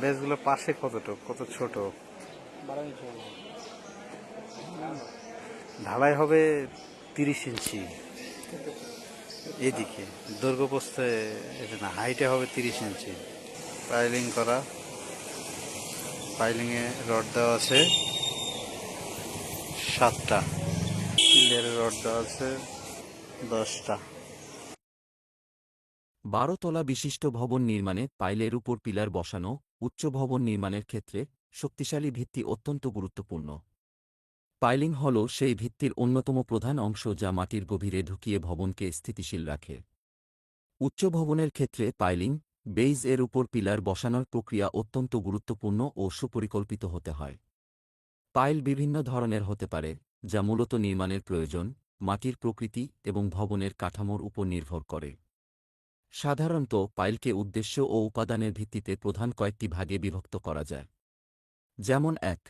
বেসগুলো পাশে কতটুকু? কত ছোট। ঢালাই হবে তিরিশ ইঞ্চি। এদিকে পোস্তে এটা না হাইটে হবে তিরিশ ইঞ্চি। পাইলিং করা। পাইলিংয়ে রড দেওয়া আছে। সাতটা। পিলের রড দেওয়া আছে। দশটা। বারো তলা বিশিষ্ট ভবন নির্মাণে পাইলের উপর পিলার বসানো উচ্চ ভবন নির্মাণের ক্ষেত্রে শক্তিশালী ভিত্তি অত্যন্ত গুরুত্বপূর্ণ। পাইলিং হল সেই ভিত্তির অন্যতম প্রধান অংশ যা মাটির গভীরে ঢুকিয়ে ভবনকে স্থিতিশীল রাখে। উচ্চ ভবনের ক্ষেত্রে পাইলিং, বেইজ এর উপর পিলার বসানোর প্রক্রিয়া অত্যন্ত গুরুত্বপূর্ণ ও সুপরিকল্পিত হতে হয়। পাইল বিভিন্ন ধরনের হতে পারে, যা মূলত নির্মাণের প্রয়োজন, মাটির প্রকৃতি এবং ভবনের কাঠামোর উপর নির্ভর করে। সাধারণত পাইলকে উদ্দেশ্য ও উপাদানের ভিত্তিতে প্রধান কয়েকটি ভাগে বিভক্ত করা যায়। যেমন এক,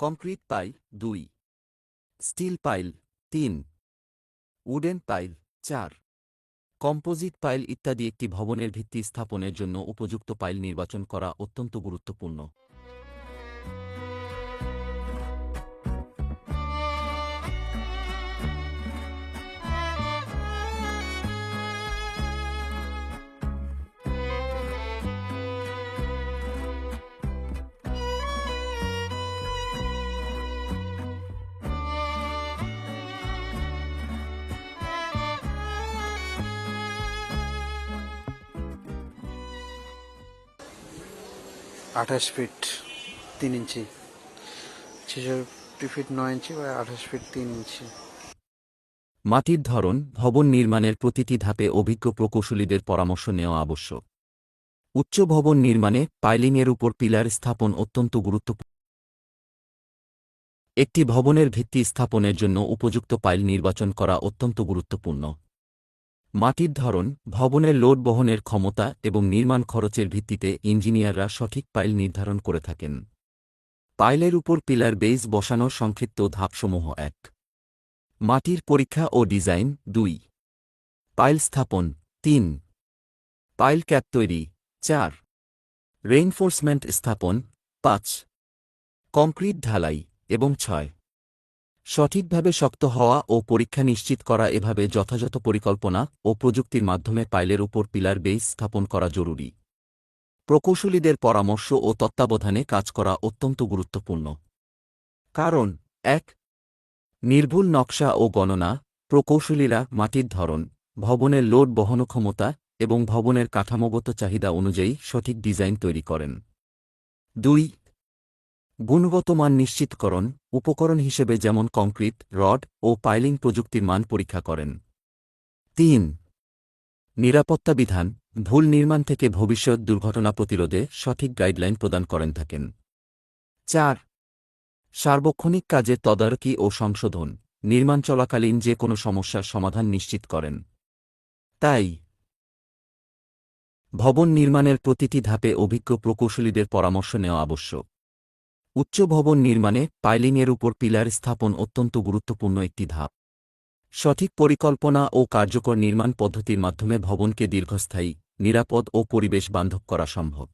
কংক্রিট পাইল। দুই, স্টিল পাইল। তিন, উডেন পাইল। চার, কম্পোজিট পাইল ইত্যাদি একটি ভবনের ভিত্তি স্থাপনের জন্য উপযুক্ত পাইল নির্বাচন করা অত্যন্ত গুরুত্বপূর্ণ। আঠাশ ফিট তিন ইঞ্চি। ছেষট্টি ফিট নয় ইঞ্চি বা আঠাশ ফিট তিন ইঞ্চি। মাটির ধরন, ভবন নির্মাণের প্রতিটি ধাপে অভিজ্ঞ প্রকৌশলীদের পরামর্শ নেওয়া আবশ্যক। উচ্চ ভবন নির্মাণে পাইলিংয়ের উপর পিলার স্থাপন অত্যন্ত গুরুত্বপূর্ণ। একটি ভবনের ভিত্তি স্থাপনের জন্য উপযুক্ত পাইল নির্বাচন করা অত্যন্ত গুরুত্বপূর্ণ। মাটির ধরন, ভবনের লোড বহনের ক্ষমতা এবং নির্মাণ খরচের ভিত্তিতে ইঞ্জিনিয়াররা সঠিক পাইল নির্ধারণ করে থাকেন। পাইলের উপর পিলার বেইস বসানোর সংক্ষিপ্ত ধাপসমূহ এক। মাটির পরীক্ষা ও ডিজাইন দুই। পাইল স্থাপন তিন। পাইল ক্যাপ তৈরি চার। রেইনফোর্সমেন্ট স্থাপন পাঁচ। কংক্রিট ঢালাই এবং ছয়। সঠিকভাবে শক্ত হওয়া ও পরীক্ষা নিশ্চিত করা এভাবে যথাযথ পরিকল্পনা ও প্রযুক্তির মাধ্যমে পাইলের উপর পিলার বেইস স্থাপন করা জরুরি। প্রকৌশলীদের পরামর্শ ও তত্ত্বাবধানে কাজ করা অত্যন্ত গুরুত্বপূর্ণ। কারণ, এক, নির্ভুল নকশা ও গণনা, প্রকৌশলীরা মাটির ধরন, ভবনের লোড বহন ক্ষমতা এবং ভবনের কাঠামোগত চাহিদা অনুযায়ী সঠিক ডিজাইন তৈরি করেন। দুই গুণগত মান নিশ্চিতকরণ উপকরণ হিসেবে যেমন কংক্রিট, রড ও পাইলিং প্রযুক্তির মান পরীক্ষা করেন। তিন, নিরাপত্তা বিধান, ভুল নির্মাণ থেকে ভবিষ্যৎ দুর্ঘটনা প্রতিরোধে সঠিক গাইডলাইন প্রদান করেন থাকেন। চার, সার্বক্ষণিক কাজে তদারকি ও সংশোধন, নির্মাণ চলাকালীন যে কোনো সমস্যার সমাধান নিশ্চিত করেন। তাই, ভবন নির্মাণের প্রতিটি ধাপে অভিজ্ঞ প্রকৌশলীদের পরামর্শ নেওয়া আবশ্যক। উচ্চ ভবন নির্মাণে পাইলিংয়ের উপর পিলার স্থাপন অত্যন্ত গুরুত্বপূর্ণ একটি ধাপ। সঠিক পরিকল্পনা ও কার্যকর নির্মাণ পদ্ধতির মাধ্যমে ভবনকে দীর্ঘস্থায়ী, নিরাপদ ও পরিবেশ বান্ধব করা সম্ভব।